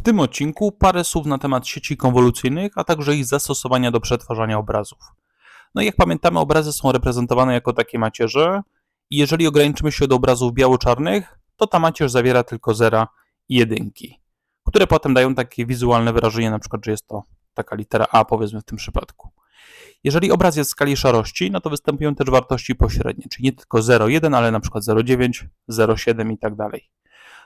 W tym odcinku parę słów na temat sieci konwolucyjnych, a także ich zastosowania do przetwarzania obrazów. No i jak pamiętamy, obrazy są reprezentowane jako takie macierze i jeżeli ograniczymy się do obrazów biało-czarnych, to ta macierz zawiera tylko zera i jedynki, które potem dają takie wizualne wyrażenie, na przykład, że jest to taka litera A, powiedzmy w tym przypadku. Jeżeli obraz jest w skali szarości, no to występują też wartości pośrednie, czyli nie tylko 0,1, ale na przykład 0,9, 0,7 i tak dalej.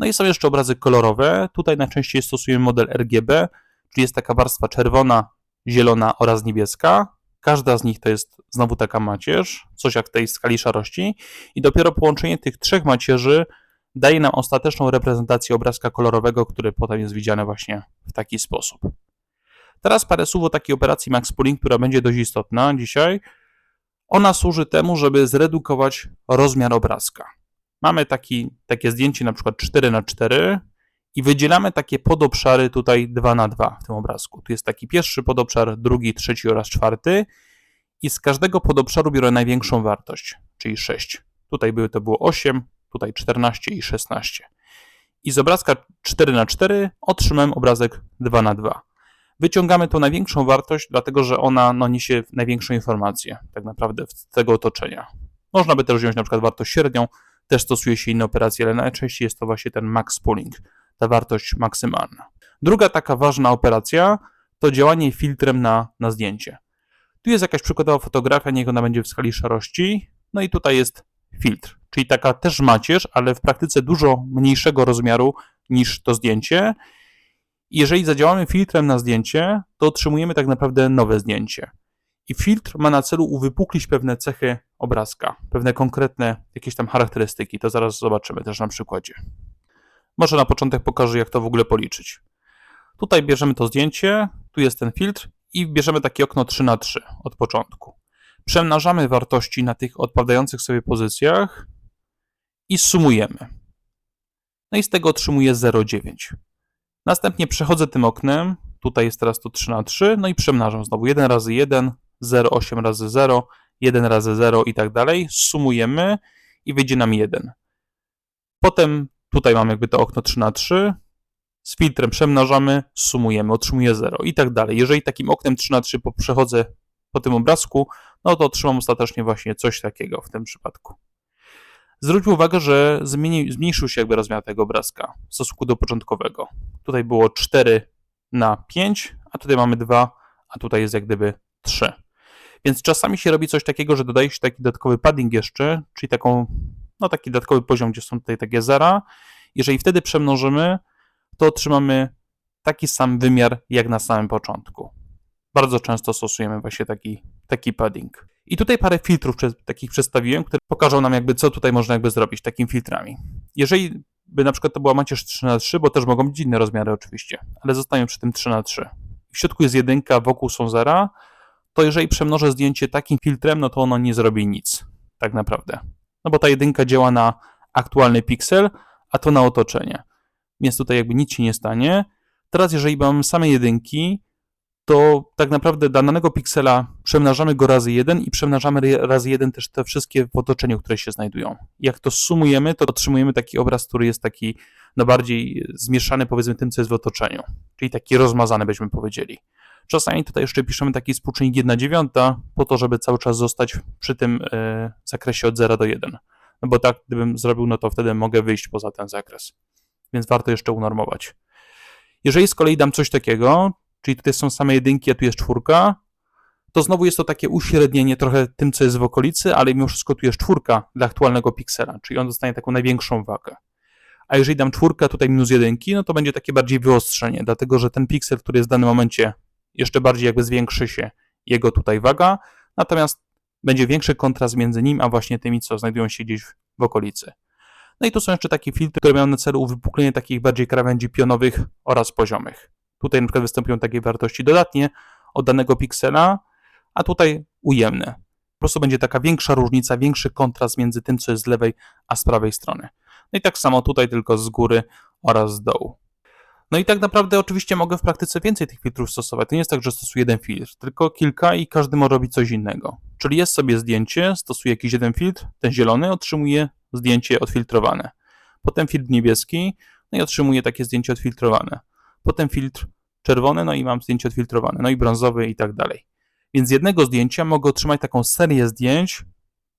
No i są jeszcze obrazy kolorowe. Tutaj najczęściej stosujemy model RGB, czyli jest taka warstwa czerwona, zielona oraz niebieska. Każda z nich to jest znowu taka macierz, coś jak tej skali szarości, i dopiero połączenie tych trzech macierzy daje nam ostateczną reprezentację obrazka kolorowego, który potem jest widziany właśnie w taki sposób. Teraz parę słów o takiej operacji Max Pooling, która będzie dość istotna dzisiaj. Ona służy temu, żeby zredukować rozmiar obrazka. Mamy taki, takie zdjęcie na przykład 4 na 4 i wydzielamy takie podobszary tutaj 2 na 2 w tym obrazku. Tu jest taki pierwszy podobszar, drugi, trzeci oraz czwarty i z każdego podobszaru biorę największą wartość, czyli 6. Tutaj były to było 8, tutaj 14 i 16. I z obrazka 4 na 4 otrzymałem obrazek 2 na 2 Wyciągamy tą największą wartość, dlatego że ona no, niesie największą informację tak naprawdę z tego otoczenia. Można by też wziąć na przykład wartość średnią, też stosuje się inne operacje, ale najczęściej jest to właśnie ten max pooling, ta wartość maksymalna. Druga taka ważna operacja to działanie filtrem na, na zdjęcie. Tu jest jakaś przykładowa fotografia, niech ona będzie w skali szarości, no i tutaj jest filtr, czyli taka też macierz, ale w praktyce dużo mniejszego rozmiaru niż to zdjęcie. Jeżeli zadziałamy filtrem na zdjęcie, to otrzymujemy tak naprawdę nowe zdjęcie. I filtr ma na celu uwypuklić pewne cechy obrazka, pewne konkretne jakieś tam charakterystyki. To zaraz zobaczymy też na przykładzie. Może na początek pokażę, jak to w ogóle policzyć. Tutaj bierzemy to zdjęcie, tu jest ten filtr i bierzemy takie okno 3 na 3 od początku. Przemnażamy wartości na tych odpadających sobie pozycjach i sumujemy. No i z tego otrzymuję 0,9. Następnie przechodzę tym oknem, tutaj jest teraz to 3 na 3, no i przemnażam znowu 1 razy 1, 0, 8 razy 0, 1 razy 0 i tak dalej. Sumujemy i wyjdzie nam 1. Potem tutaj mamy jakby to okno 3 na 3, z filtrem przemnażamy, sumujemy, otrzymuję 0 i tak dalej. Jeżeli takim oknem 3 na 3 przechodzę po tym obrazku, no to otrzymam ostatecznie właśnie coś takiego w tym przypadku. Zwróćmy uwagę, że zmieni, zmniejszył się jakby rozmiar tego obrazka w stosunku do początkowego. Tutaj było 4 na 5, a tutaj mamy 2, a tutaj jest jak gdyby 3. Więc czasami się robi coś takiego, że dodaje się taki dodatkowy padding jeszcze, czyli taką, no taki dodatkowy poziom, gdzie są tutaj takie zera. Jeżeli wtedy przemnożymy, to otrzymamy taki sam wymiar jak na samym początku. Bardzo często stosujemy właśnie taki, taki padding. I tutaj parę filtrów takich przedstawiłem, które pokażą nam jakby co tutaj można jakby zrobić takimi filtrami. Jeżeli by na przykład to była macierz 3 na 3 bo też mogą być inne rozmiary oczywiście, ale zostaniemy przy tym 3 na 3 W środku jest jedynka, wokół są zera, to jeżeli przemnożę zdjęcie takim filtrem, no to ono nie zrobi nic, tak naprawdę. No bo ta jedynka działa na aktualny piksel, a to na otoczenie. Więc tutaj jakby nic się nie stanie. Teraz jeżeli mamy same jedynki, to tak naprawdę danego piksela przemnażamy go razy jeden i przemnażamy razy jeden też te wszystkie w otoczeniu, które się znajdują. Jak to sumujemy, to otrzymujemy taki obraz, który jest taki no bardziej zmieszany powiedzmy tym, co jest w otoczeniu, czyli taki rozmazany byśmy powiedzieli. Czasami tutaj jeszcze piszemy taki współczynnik 1 dziewiąta, po to, żeby cały czas zostać przy tym e, zakresie od 0 do 1. No bo tak, gdybym zrobił, no to wtedy mogę wyjść poza ten zakres. Więc warto jeszcze unormować. Jeżeli z kolei dam coś takiego, czyli tutaj są same jedynki, a tu jest czwórka, to znowu jest to takie uśrednienie trochę tym, co jest w okolicy, ale mimo wszystko tu jest czwórka dla aktualnego piksela, czyli on dostanie taką największą wagę. A jeżeli dam czwórkę, tutaj minus jedynki, no to będzie takie bardziej wyostrzenie, dlatego że ten piksel, który jest w danym momencie, jeszcze bardziej jakby zwiększy się jego tutaj waga, natomiast będzie większy kontrast między nim, a właśnie tymi, co znajdują się gdzieś w okolicy. No i tu są jeszcze takie filtry, które mają na celu uwypuklenie takich bardziej krawędzi pionowych oraz poziomych. Tutaj na przykład występują takie wartości dodatnie od danego piksela, a tutaj ujemne. Po prostu będzie taka większa różnica, większy kontrast między tym, co jest z lewej, a z prawej strony. No i tak samo tutaj tylko z góry oraz z dołu. No i tak naprawdę oczywiście mogę w praktyce więcej tych filtrów stosować. To nie jest tak, że stosuję jeden filtr, tylko kilka i każdy może robić coś innego. Czyli jest sobie zdjęcie, stosuję jakiś jeden filtr, ten zielony otrzymuje zdjęcie odfiltrowane. Potem filtr niebieski, no i otrzymuje takie zdjęcie odfiltrowane. Potem filtr czerwony, no i mam zdjęcie odfiltrowane, no i brązowy i tak dalej. Więc z jednego zdjęcia mogę otrzymać taką serię zdjęć,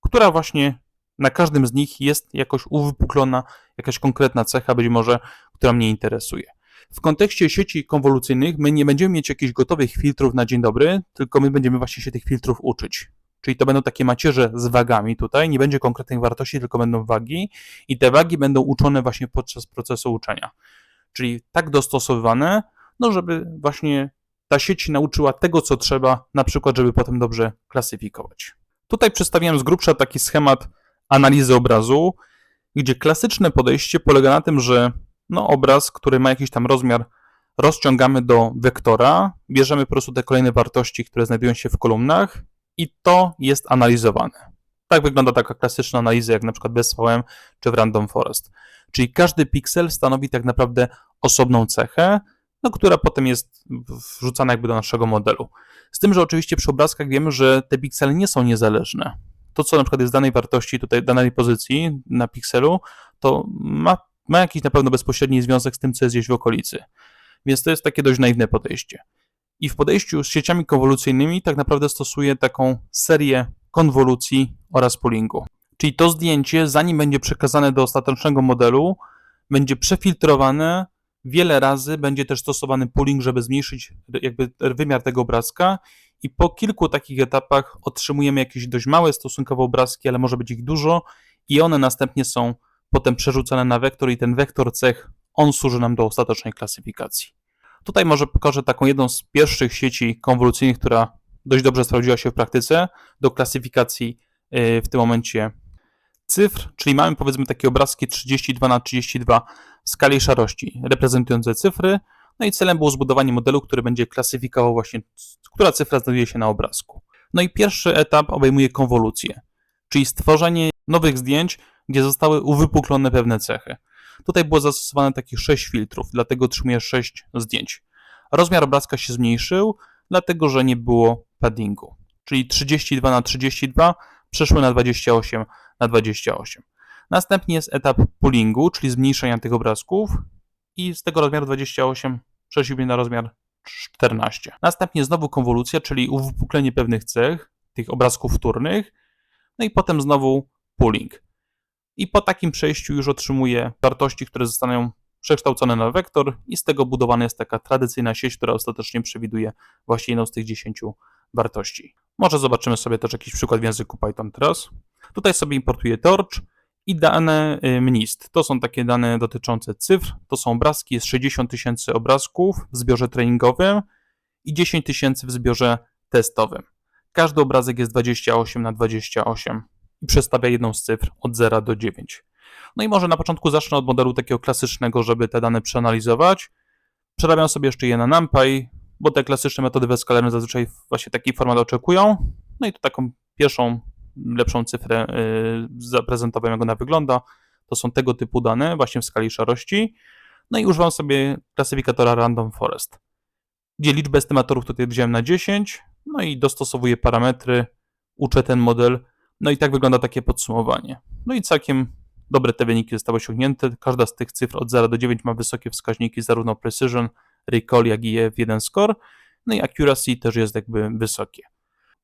która właśnie na każdym z nich jest jakoś uwypuklona jakaś konkretna cecha, być może, która mnie interesuje. W kontekście sieci konwolucyjnych my nie będziemy mieć jakichś gotowych filtrów na dzień dobry, tylko my będziemy właśnie się tych filtrów uczyć. Czyli to będą takie macierze z wagami tutaj, nie będzie konkretnych wartości, tylko będą wagi i te wagi będą uczone właśnie podczas procesu uczenia. Czyli tak dostosowywane, no żeby właśnie ta sieć nauczyła tego, co trzeba, na przykład, żeby potem dobrze klasyfikować. Tutaj przedstawiłem z grubsza taki schemat analizy obrazu, gdzie klasyczne podejście polega na tym, że no, obraz, który ma jakiś tam rozmiar, rozciągamy do wektora, bierzemy po prostu te kolejne wartości, które znajdują się w kolumnach i to jest analizowane. Tak wygląda taka klasyczna analiza, jak na przykład w SVM czy w Random Forest. Czyli każdy piksel stanowi tak naprawdę osobną cechę, no, która potem jest wrzucana jakby do naszego modelu. Z tym, że oczywiście przy obrazkach wiemy, że te piksele nie są niezależne. To, co na przykład jest danej wartości, tutaj danej pozycji na pikselu, to ma, ma jakiś na pewno bezpośredni związek z tym, co jest gdzieś w okolicy. Więc to jest takie dość naiwne podejście. I w podejściu z sieciami konwolucyjnymi tak naprawdę stosuję taką serię konwolucji oraz poolingu. Czyli to zdjęcie, zanim będzie przekazane do ostatecznego modelu, będzie przefiltrowane wiele razy, będzie też stosowany pooling, żeby zmniejszyć jakby wymiar tego obrazka i po kilku takich etapach otrzymujemy jakieś dość małe stosunkowo obrazki, ale może być ich dużo i one następnie są potem przerzucane na wektor i ten wektor cech, on służy nam do ostatecznej klasyfikacji. Tutaj może pokażę taką jedną z pierwszych sieci konwolucyjnych, która dość dobrze sprawdziła się w praktyce do klasyfikacji y, w tym momencie cyfr, czyli mamy powiedzmy takie obrazki 32 na 32 w skali szarości, reprezentujące cyfry, no i celem było zbudowanie modelu, który będzie klasyfikował właśnie, która cyfra znajduje się na obrazku. No i pierwszy etap obejmuje konwolucję, czyli stworzenie nowych zdjęć, gdzie zostały uwypuklone pewne cechy. Tutaj było zastosowane takich 6 filtrów, dlatego otrzymuję 6 zdjęć. Rozmiar obrazka się zmniejszył, dlatego że nie było paddingu, czyli 32 na 32 przeszły na 28 na 28. Następnie jest etap poolingu, czyli zmniejszenia tych obrazków i z tego rozmiaru 28 przeszliśmy na rozmiar 14. Następnie znowu konwolucja, czyli uwypuklenie pewnych cech, tych obrazków wtórnych, no i potem znowu pooling. I po takim przejściu już otrzymuję wartości, które zostaną przekształcone na wektor i z tego budowana jest taka tradycyjna sieć, która ostatecznie przewiduje właśnie jedną z tych 10 wartości. Może zobaczymy sobie też jakiś przykład w języku Python teraz. Tutaj sobie importuję torch i dane y, MNIST. To są takie dane dotyczące cyfr. To są obrazki, jest 60 tysięcy obrazków w zbiorze treningowym i 10 tysięcy w zbiorze testowym. Każdy obrazek jest 28 na 28 i przedstawia jedną z cyfr od 0 do 9. No i może na początku zacznę od modelu takiego klasycznego, żeby te dane przeanalizować. Przerabiam sobie jeszcze je na NumPy, bo te klasyczne metody weskalerne zazwyczaj właśnie taki format oczekują. No i tu taką pierwszą, lepszą cyfrę yy, zaprezentowałem, jak ona wygląda. To są tego typu dane, właśnie w skali szarości. No i używam sobie klasyfikatora Random Forest, gdzie liczbę estymatorów tutaj wziąłem na 10, no i dostosowuję parametry, uczę ten model, no i tak wygląda takie podsumowanie. No i całkiem dobre te wyniki zostały osiągnięte. Każda z tych cyfr od 0 do 9 ma wysokie wskaźniki zarówno precision, recall, jak i F1 score. No i accuracy też jest jakby wysokie.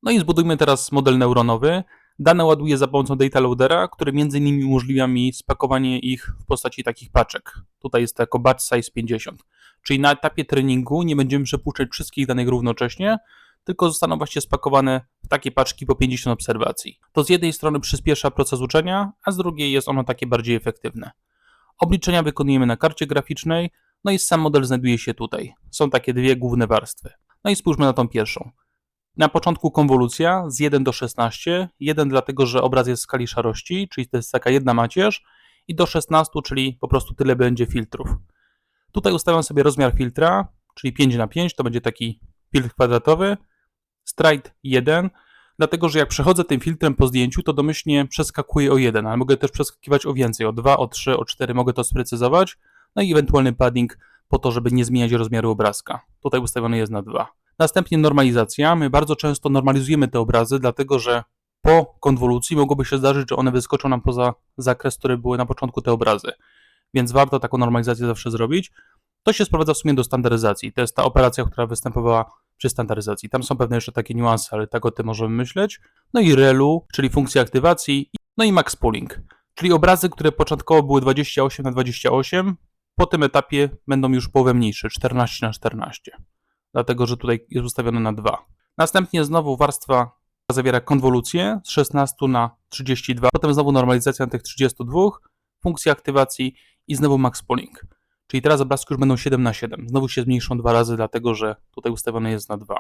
No i zbudujmy teraz model neuronowy. Dane ładuję za pomocą data loadera, który między innymi umożliwia mi spakowanie ich w postaci takich paczek. Tutaj jest to jako batch size 50. Czyli na etapie treningu nie będziemy przepuszczać wszystkich danych równocześnie, tylko zostaną właśnie spakowane w takie paczki po 50 obserwacji. To z jednej strony przyspiesza proces uczenia, a z drugiej jest ono takie bardziej efektywne. Obliczenia wykonujemy na karcie graficznej, no i sam model znajduje się tutaj. Są takie dwie główne warstwy. No i spójrzmy na tą pierwszą. Na początku konwolucja z 1 do 16. 1 dlatego, że obraz jest w skali szarości, czyli to jest taka jedna macierz, i do 16, czyli po prostu tyle będzie filtrów. Tutaj ustawiam sobie rozmiar filtra, czyli 5 na 5, to będzie taki filtr kwadratowy. Stride 1, dlatego że jak przechodzę tym filtrem po zdjęciu, to domyślnie przeskakuję o 1, ale mogę też przeskakiwać o więcej, o 2, o 3, o 4, mogę to sprecyzować. No i ewentualny padding po to, żeby nie zmieniać rozmiaru obrazka. Tutaj ustawiony jest na 2. Następnie normalizacja. My bardzo często normalizujemy te obrazy, dlatego że po konwolucji mogłoby się zdarzyć, że one wyskoczą nam poza zakres, który były na początku te obrazy. Więc warto taką normalizację zawsze zrobić. To się sprowadza w sumie do standaryzacji. To jest ta operacja, która występowała przy standaryzacji. Tam są pewne jeszcze takie niuanse, ale tak o tym możemy myśleć. No i relu, czyli funkcja aktywacji, no i max pooling, czyli obrazy, które początkowo były 28 na 28, po tym etapie będą już połowę mniejsze, 14 na 14. Dlatego, że tutaj jest ustawione na 2. Następnie znowu warstwa zawiera konwolucję z 16 na 32, potem znowu normalizacja na tych 32, funkcja aktywacji i znowu max pooling. Czyli teraz obrazki już będą 7 na 7. Znowu się zmniejszą dwa razy, dlatego że tutaj ustawione jest na 2.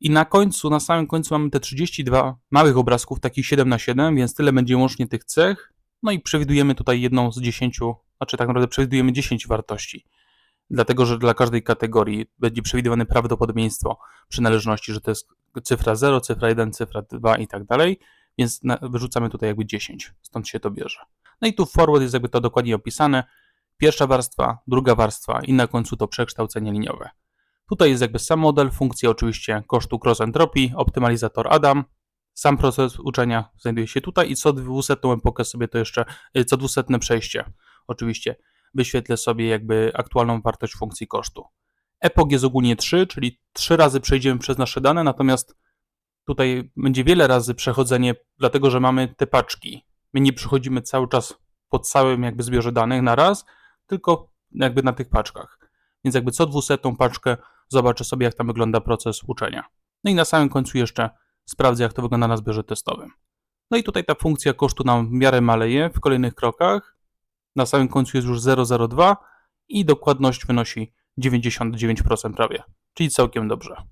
I na końcu, na samym końcu mamy te 32 małych obrazków, takich 7 na 7, więc tyle będzie łącznie tych cech. No i przewidujemy tutaj jedną z 10, znaczy tak naprawdę przewidujemy 10 wartości. Dlatego, że dla każdej kategorii będzie przewidywane prawdopodobieństwo przynależności, że to jest cyfra 0, cyfra 1, cyfra 2 i tak dalej, więc wyrzucamy tutaj jakby 10, stąd się to bierze. No i tu forward jest jakby to dokładnie opisane. Pierwsza warstwa, druga warstwa i na końcu to przekształcenie liniowe. Tutaj jest jakby sam model, funkcje oczywiście kosztu cross entropii, optymalizator Adam. Sam proces uczenia znajduje się tutaj i co 200 epokę sobie to jeszcze, co 200 przejście oczywiście wyświetlę sobie jakby aktualną wartość funkcji kosztu. Epok jest ogólnie 3, czyli 3 razy przejdziemy przez nasze dane, natomiast tutaj będzie wiele razy przechodzenie, dlatego że mamy te paczki. My nie przechodzimy cały czas po całym jakby zbiorze danych na raz, tylko jakby na tych paczkach. Więc jakby co 200 paczkę zobaczę sobie, jak tam wygląda proces uczenia. No i na samym końcu jeszcze sprawdzę, jak to wygląda na zbiorze testowym. No i tutaj ta funkcja kosztu nam w miarę maleje w kolejnych krokach. Na samym końcu jest już 0,02 i dokładność wynosi 99% prawie, czyli całkiem dobrze.